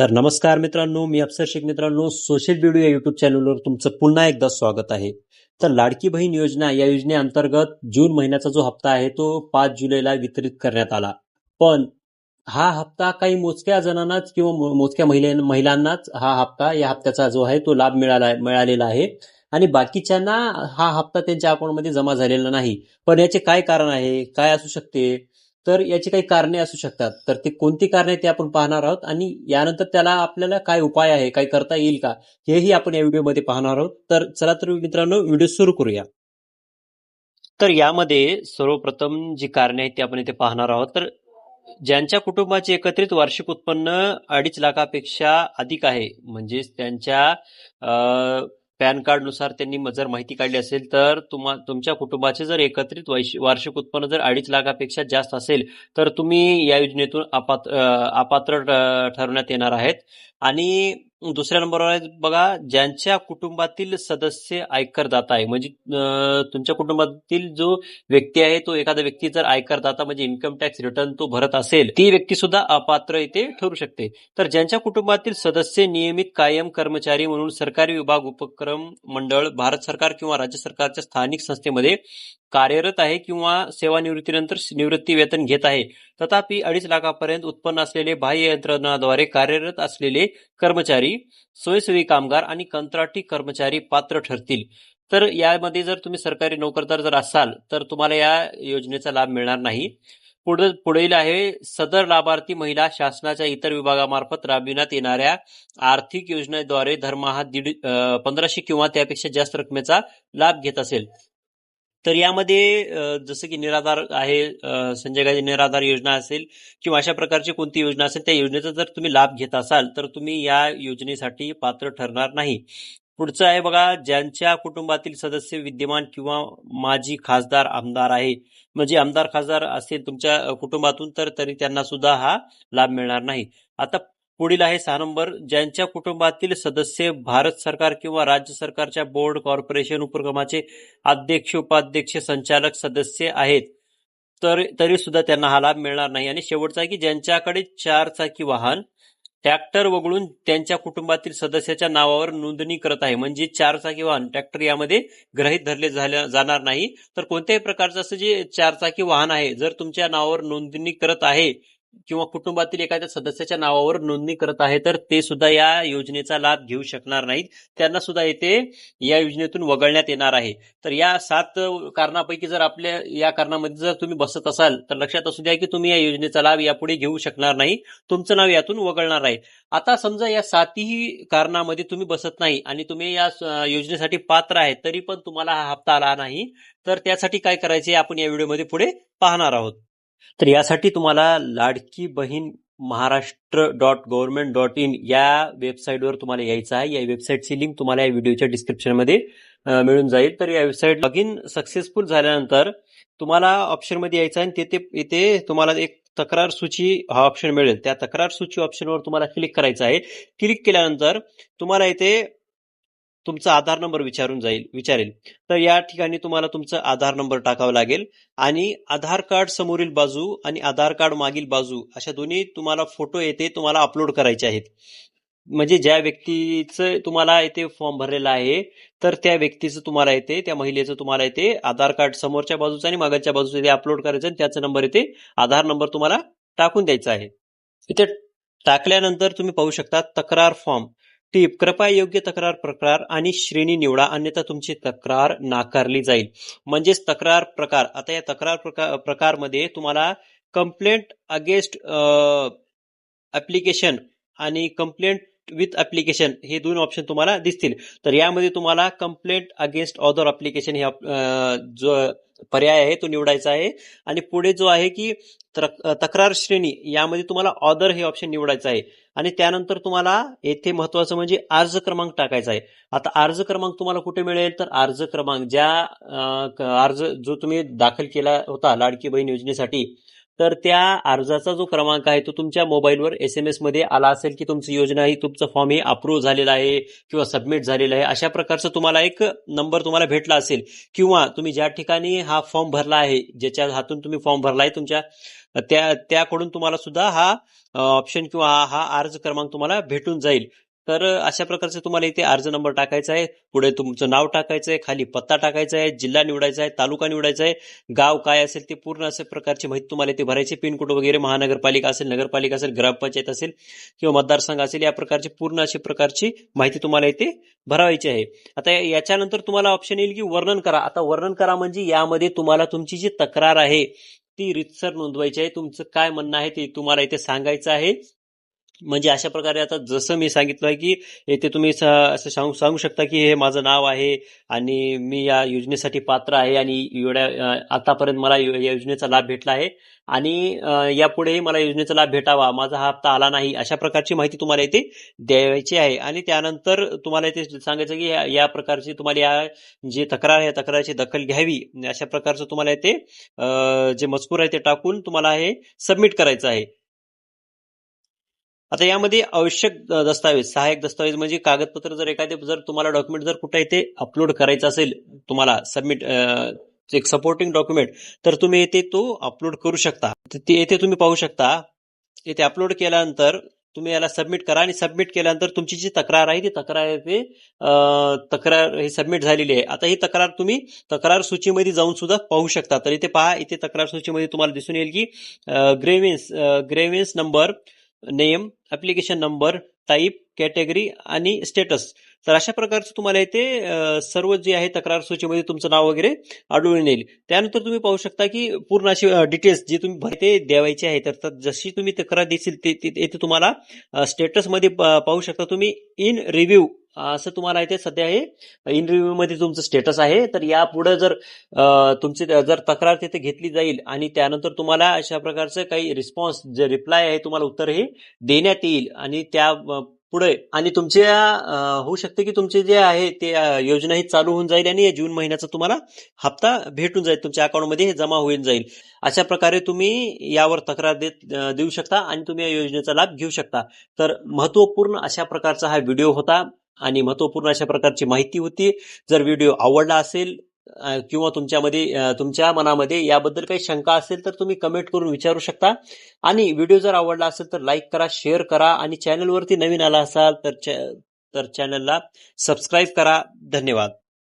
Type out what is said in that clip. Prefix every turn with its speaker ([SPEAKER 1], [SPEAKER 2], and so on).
[SPEAKER 1] तर नमस्कार मित्रांनो मी अफसर शेख मित्रांनो. सोशल व्हिडिओ या युट्यूब चॅनलवर तुमचं पुन्हा एकदा स्वागत आहे. तर लाडकी बहीण योजना या योजनेअंतर्गत जून महिन्याचा जो हप्ता आहे तो पाच जुलैला वितरित करण्यात आला. पण हा हप्ता काही मोजक्या जणांनाच किंवा मो- मोजक्या महिले महिलांनाच हा हप्ता या हप्त्याचा जो आहे तो लाभ मिळाला मिळालेला आहे. आणि बाकीच्यांना हा हप्ता त्यांच्या अकाउंटमध्ये जमा झालेला नाही. पण याचे काय कारण आहे? काय असू शकते? तर याची काही कारणे असू शकतात. तर ते कोणती कारणे ते आपण पाहणार आहोत आणि यानंतर त्याला आपल्याला काय उपाय आहे काय करता येईल का हेही आपण या व्हिडिओमध्ये पाहणार आहोत. तर चला तर मित्रांनो व्हिडिओ सुरू करूया. तर यामध्ये सर्वप्रथम जी कारणे आहेत ती आपण इथे पाहणार आहोत. तर ज्यांच्या कुटुंबाचे एकत्रित वार्षिक उत्पन्न अडीच लाखापेक्षा अधिक आहे म्हणजेच त्यांच्या पॅन कार्डनुसार त्यांनी जर माहिती काढली असेल तर तुम्हा तुमच्या कुटुंबाचे जर एकत्रित वार्षिक उत्पन्न जर अडीच लाखापेक्षा जास्त असेल तर तुम्ही या योजनेतून अपात्र अपात्र ठरवण्यात येणार आहेत. आणि दुसऱ्या नंबरवर आहे बघा ज्यांच्या कुटुंबातील सदस्य आयकरदाता आहे. म्हणजे तुमच्या कुटुंबातील जो व्यक्ती आहे तो एखादा व्यक्ती जर आयकरदाता म्हणजे इन्कम टॅक्स रिटर्न तो भरत असेल ती व्यक्ती सुद्धा अपात्र इथे ठरू शकते. तर ज्यांच्या कुटुंबातील सदस्य नियमित कायम कर्मचारी म्हणून सरकारी विभाग उपक्रम मंडळ भारत सरकार किंवा राज्य सरकारच्या स्थानिक संस्थेमध्ये कार्यरत आहे किंवा सेवानिवृत्तीनंतर निवृत्ती वेतन घेत आहे. तथापि अडीच लाखापर्यंत उत्पन्न असलेले बाह्य यंत्रणाद्वारे कार्यरत असलेले कर्मचारी स्वयंसेवी कामगार आणि कंत्राटी कर्मचारी पात्र ठरतील. तर यामध्ये जर तुम्ही सरकारी नोकरदार जर असाल तर तुम्हाला या योजनेचा लाभ मिळणार नाही. पुढे पुढील आहे सदर लाभार्थी महिला शासनाच्या इतर विभागामार्फत राबविण्यात येणाऱ्या आर्थिक योजनेद्वारे दरमहा दीड पंधराशे किंवा त्यापेक्षा जास्त रकमेचा लाभ घेत असेल. तर यामध्ये जसं की निराधार आहे संजय गांधी निराधार योजना असेल किंवा अशा प्रकारची कोणती योजना असेल त्या योजनेचा जर तुम्ही लाभ घेत असाल तर तुम्ही या योजनेसाठी पात्र ठरणार नाही. पुढचं आहे बघा ज्यांच्या कुटुंबातील सदस्य विद्यमान किंवा माजी खासदार आमदार आहे म्हणजे आमदार खासदार असेल तुमच्या कुटुंबातून तर तरी त्यांना सुद्धा हा लाभ मिळणार नाही. आता पुढील आहे सहा नंबर. ज्यांच्या कुटुंबातील सदस्य भारत सरकार किंवा राज्य सरकारच्या बोर्ड कॉर्पोरेशन उपक्रमाचे अध्यक्ष उपाध्यक्ष संचालक सदस्य आहेत तर तरी सुद्धा त्यांना हा लाभ मिळणार नाही. आणि शेवटचा आहे की ज्यांच्याकडे चार चाकी वाहन ट्रॅक्टर वगळून त्यांच्या कुटुंबातील सदस्याच्या नावावर नोंदणी करत आहे. म्हणजे चार चाकी वाहन ट्रॅक्टर यामध्ये ग्रहित धरले झाल्या- जाणार नाही. तर कोणत्याही प्रकारचं असं जे चार चाकी वाहन आहे जर तुमच्या नावावर नोंदणी करत आहे किंवा कुटुंबातील एखाद्या सदस्याच्या नावावर नोंदणी करत आहे तर ते सुद्धा या योजनेचा लाभ घेऊ शकणार नाहीत. त्यांना सुद्धा येथे या योजनेतून वगळण्यात येणार आहे. तर या सात कारणापैकी जर आपल्या या कारणामध्ये जर तुम्ही बसत असाल तर लक्षात असू द्या की तुम्ही या योजनेचा लाभ यापुढे घेऊ शकणार नाही. तुमचं नाव यातून वगळणार आहे. आता समजा या सातही कारणामध्ये तुम्ही बसत नाही आणि तुम्ही या योजनेसाठी पात्र आहे तरी पण तुम्हाला हा हप्ता आला नाही. तर त्यासाठी काय करायचे आपण या व्हिडिओमध्ये पुढे पाहणार आहोत. तर यासाठी तुम्हाला Ladki Bahin Maharashtra dot government dot in या वेबसाईटवर तुम्हाला यायचं आहे. या वेबसाईटची लिंक तुम्हाला या व्हिडिओच्या डिस्क्रिप्शनमध्ये मिळून जाईल. तर या वेबसाईट लॉग इन सक्सेसफुल झाल्यानंतर तुम्हाला ऑप्शनमध्ये यायचं आहे आणि तेथे इथे तुम्हाला एक तक्रार सूची हा ऑप्शन मिळेल. त्या तक्रार सूची ऑप्शनवर तुम्हाला क्लिक करायचं आहे. क्लिक केल्यानंतर तुम्हाला इथे तुमचा आधार नंबर विचारून जाईल विचारेल. तर या ठिकाणी तुम्हाला तुमचा आधार नंबर टाकावा लागेल आणि आधार कार्ड समोरील बाजू आणि आधार कार्ड मागील बाजू अशा दोन्ही तुम्हाला फोटो येते तुम्हाला अपलोड करायचे आहेत. म्हणजे ज्या व्यक्तीचं तुम्हाला इथे फॉर्म भरलेला आहे तर त्या व्यक्तीचं तुम्हाला येते त्या महिलेचं तुम्हाला येते आधार कार्ड समोरच्या बाजूचं आणि मागच्या बाजूचं इथे अपलोड करायचं आणि त्याचा नंबर येते आधार नंबर तुम्हाला टाकून द्यायचा आहे. इथे टाकल्यानंतर तुम्ही पाहू शकता तक्रार फॉर्म. टीप कृपया योग्य तक्रार प्रकार आणि श्रेणी निवडा अन्यथा तुमची तक्रार नाकारली जाईल. म्हणजेच तक्रार प्रकार. आता या तक्रार प्रकार प्रकारमध्ये तुम्हाला कंप्लेंट अगेन्स्ट ऍप्लिकेशन आणि कंप्लेंट विथ ऍप्लिकेशन हे दोन ऑप्शन तुम्हाला दिसतील. तर यामध्ये तुम्हाला कंप्लेंट अगेन्स्ट ऑदर ऍप्लिकेशन हे जो पर्याय आहे तो निवडायचा आहे. आणि पुढे जो आहे की तक्रार श्रेणी यामध्ये तुम्हाला ऑदर हे ऑप्शन निवडायचं आहे. आणि त्यानंतर तुम्हाला येथे महत्वाचं म्हणजे अर्ज क्रमांक टाकायचा आहे. आता अर्ज क्रमांक तुम्हाला कुठे मिळेल? तर अर्ज क्रमांक ज्या क- अर्ज जो तुम्ही दाखल केला होता लाडकी बहीण योजनेसाठी तर त्या अर्जाचा जो क्रमांक आहे तो तुमच्या मोबाईलवर एस एम एसमध्ये आला असेल की तुमची योजना ही तुमचं फॉर्म हे अप्रूव्ह झालेला आहे किंवा सबमिट झालेला आहे अशा प्रकारचं तुम्हाला एक नंबर तुम्हाला भेटला असेल. किंवा तुम्ही ज्या ठिकाणी हा फॉर्म भरला आहे ज्याच्या हातून तुम्ही फॉर्म भरला आहे तुमच्या त्या त्याकडून तुम्हाला सुद्धा हा ऑप्शन किंवा हा अर्ज क्रमांक तुम्हाला भेटून जाईल. तर अशा प्रकारचे तुम्हाला इथे अर्ज नंबर टाकायचा आहे. पुढे तुमचं नाव टाकायचं आहे. खाली पत्ता टाकायचा आहे. जिल्हा निवडायचा आहे. तालुका निवडायचा आहे. गाव काय असेल ते पूर्ण अशा प्रकारची माहिती तुम्हाला इथे भरायची पिनकोड वगैरे महानगरपालिका असेल नगरपालिका असेल ग्रामपंचायत असेल किंवा मतदारसंघ असेल या प्रकारची पूर्ण अशी प्रकारची माहिती तुम्हाला इथे भरावायची आहे. आता याच्यानंतर तुम्हाला ऑप्शन येईल की वर्णन करा. आता वर्णन करा म्हणजे यामध्ये तुम्हाला तुमची जी तक्रार आहे ती रितसर नोंदवायची आहे. तुमचं काय म्हणणं आहे ते तुम्हाला इथे सांगायचं आहे. म्हणजे अशा प्रकारे आता जसं मी सांगितलं आहे की येथे तुम्ही स- असं सांगू सांगू शकता की हे माझं नाव आहे आणि मी या योजनेसाठी पात्र आहे आणि एवढ्या आतापर्यंत मला यो- या योजनेचा लाभ भेटला आहे. आणि यापुढेही मला योजनेचा लाभ भेटावा. माझा हा हप्ता आला नाही अशा प्रकारची माहिती तुम्हाला येथे द्यायची आहे. आणि त्यानंतर तुम्हाला येथे सांगायचं की या- या प्रकारची तुम्हाला या जी तक्रार आहे या तक्रारीची दखल घ्यावी. अशा प्रकारचं तुम्हाला येथे जे मजकूर आहे ते टाकून तुम्हाला हे सबमिट करायचं आहे. आता यामध्ये आवश्यक दस्तावेज सहाय्यक दस्तावेज म्हणजे कागदपत्र जर एखादे जर तुम्हाला डॉक्युमेंट जर कुठे इथे अपलोड करायचं असेल तुम्हाला सबमिट एक सपोर्टिंग डॉक्युमेंट तर तुम्ही येथे तो अपलोड करू शकता. तर ते येथे तुम्ही पाहू शकता येथे अपलोड केल्यानंतर तुम्ही याला सबमिट करा आणि सबमिट केल्यानंतर तुमची जी तक्रार आहे ती तक्रार येथे तक्रार ही सबमिट झालेली आहे. आता ही तक्रार तुम्ही तक्रार सूचीमध्ये जाऊन सुद्धा पाहू शकता. तर इथे पहा इथे तक्रार सूचीमध्ये तुम्हाला दिसून येईल की grievance grievance number name application number type category आणि स्टेटस तर अशा प्रकारचं तुम्हाला इथे सर्व जे आहे तक्रार सूचीमध्ये तुमचं नाव वगैरे आढळून येईल. त्यानंतर तुम्ही पाहू शकता की पूर्ण अशी डिटेल्स जी तुम्ही भरते द्यावायची द्यावायचे आहे तर तर जशी तुम्ही तक्रार देशील ते ते- येथे तुम्हाला स्टेटसमध्ये पाहू शकता तुम्ही इन रिव्ह्यू असं तुम्हाला इथे सध्या हे इन रिव्ह्यू मध्ये तुमचं स्टेटस आहे. तर यापुढे जर तुमची जर तक्रार तिथे घेतली जाईल आणि त्यानंतर तुम्हाला अशा प्रकारचं काही रिस्पॉन्स जे रिप्लाय आहे तुम्हाला उत्तर हे देण्यात येईल आणि त्या पुढे आणि तुमच्या होऊ शकते की तुमचे जे आहे ते योजना ही चालू होऊन जाईल आणि या जून महिन्याचा तुम्हाला हप्ता भेटून जाईल. तुमच्या अकाउंटमध्ये हे जमा होऊन जाईल. अशा प्रकारे तुम्ही यावर तक्रार देत देऊ शकता आणि तुम्ही या योजनेचा लाभ घेऊ शकता. तर महत्त्वपूर्ण अशा प्रकारचा हा व्हिडिओ होता. आणि महत्त्वपूर्ण अशा प्रकारची माहिती होती. जर व्हिडिओ आवडला असेल किंवा तुमच्यामध्ये तुमच्या मनामध्ये याबद्दल काही शंका असेल तर तुम्ही कमेंट करून विचारू शकता. आणि व्हिडिओ जर आवडला असेल तर लाईक करा शेअर करा आणि चॅनलवरती नवीन आला असाल तर चॅ- तर चॅनलला सबस्क्राईब करा. धन्यवाद.